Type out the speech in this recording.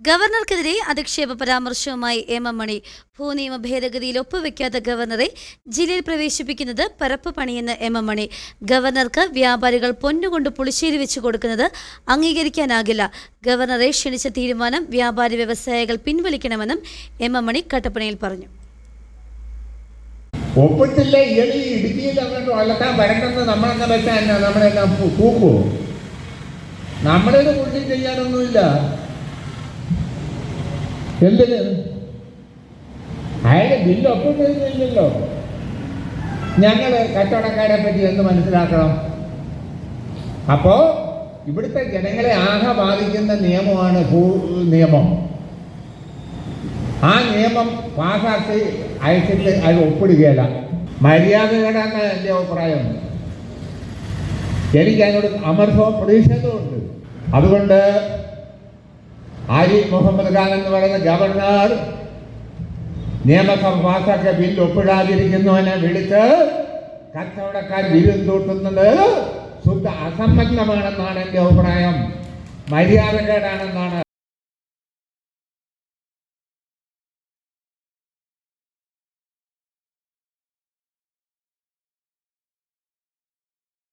ഗവർണർക്കെതിരെ അധിക്ഷേപ പരാമർശവുമായി M M മണി. ഭൂനിയമ ഭേദഗതിയിൽ ഒപ്പുവെക്കാത്ത ഗവർണറെ ജില്ലയിൽ പ്രവേശിപ്പിക്കുന്നത് പരപ്പ് പണിയെന്ന് എം എം മണി. ഗവർണർക്ക് വ്യാപാരികൾ പൊന്നുകൊണ്ട് പുളിശ്ശേരി വെച്ചു കൊടുക്കുന്നത് അംഗീകരിക്കാനാകില്ല. ഗവർണറെ ക്ഷണിച്ച തീരുമാനം വ്യാപാരി വ്യവസായികൾ പിൻവലിക്കണമെന്നും എം എം മണി കട്ടപ്പനയിൽ പറഞ്ഞു. ഒപ്പിട്ടില്ല ഇയാൾ പുള്ളി ചെയ്യാനൊന്നുമില്ല. എന്തിന്? അയാൾ ബില്ല് ഒപ്പിട്ടില്ലല്ലോ ഞങ്ങൾ കച്ചവടക്കാരെ പറ്റി എന്ന് മനസ്സിലാക്കണം? അപ്പോ ഇവിടുത്തെ ജനങ്ങളെ ആകെ ബാധിക്കുന്ന നിയമമാണ് ഭൂ നിയമം. ആ നിയമം പാസാക്കി അയച്ചിട്ട് അത് ഒപ്പിടുകയല്ല. മര്യാദകളാണ് എന്റെ അഭിപ്രായം? എനിക്ക് അതിനോട് അമർഫോ പ്രതീക്ഷകളുണ്ട് അതുകൊണ്ട് ആരിഫ് മുഹമ്മദ് ഖാൻ എന്ന് പറയുന്ന ഗവർണർ നിയമസഭ പാസാക്കിയ ബില്ല് ഒപ്പിടാതിരിക്കുന്നവനെ വിളിച്ച് കച്ചവടക്കാർ വിരുന്നൂട്ടുന്നത് ശുദ്ധ അസംബന്ധമാണെന്നാണ് എന്റെ അഭിപ്രായം. മര്യാദകേടാണെന്നാണ്